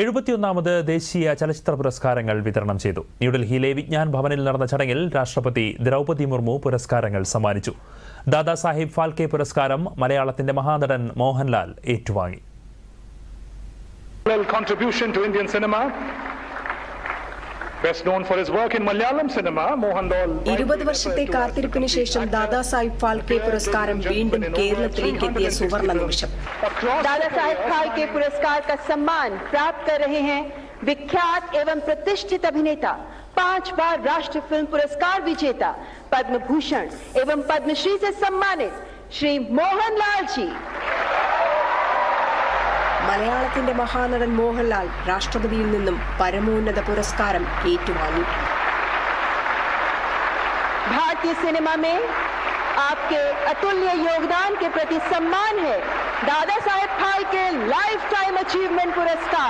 എഴുപത്തിയൊന്നാമത് ദേശീയ ചലച്ചിത്ര പുരസ്കാരങ്ങൾ വിതരണം ചെയ്തു ന്യൂഡൽഹിയിലെ വിജ്ഞാൻ ഭവനിൽ നടന്ന ചടങ്ങിൽ രാഷ്ട്രപതി ദ്രൗപതി മുർമു പുരസ്കാരങ്ങൾ സമ്മാനിച്ചു ദാദാസാഹിബ് ഫാൽക്കെ പുരസ്കാരം മലയാളത്തിന്റെ മഹാനടൻ മോഹൻലാൽ ഏറ്റുവാങ്ങി. ഇരുപത് വർഷത്തെ കാത്തിരിപ്പിന് ശേഷം ദാദാസാഹിബ് ഫാൽക്കെ പുരസ്കാരം വീണ്ടും കേരളത്തിലേക്ക് എത്തിയ സുവർണ നിമിഷം दादा साहेब फाल्के पुरस्कार का सम्मान प्राप्त कर रहे हैं विख्यात एवं प्रतिष्ठित अभिनेता पांच बार राष्ट्रीय फिल्म पुरस्कार विजेता पद्म भूषण एवं पद्मश्री से सम्मानित श्री मोहनलाल जी മലയാളത്തിന്റെ മഹാനടൻ മോഹൻലാൽ രാഷ്ട്രപതിയിൽ നിന്നും പരമോന്നത പുരസ്കാരം ഏറ്റുവാങ്ങി भारतीय सिनेमा में आपके अतुल्य योगदान के प्रति सम्मान है Dadasaheb Phalke lifetime achievement पुरस्कार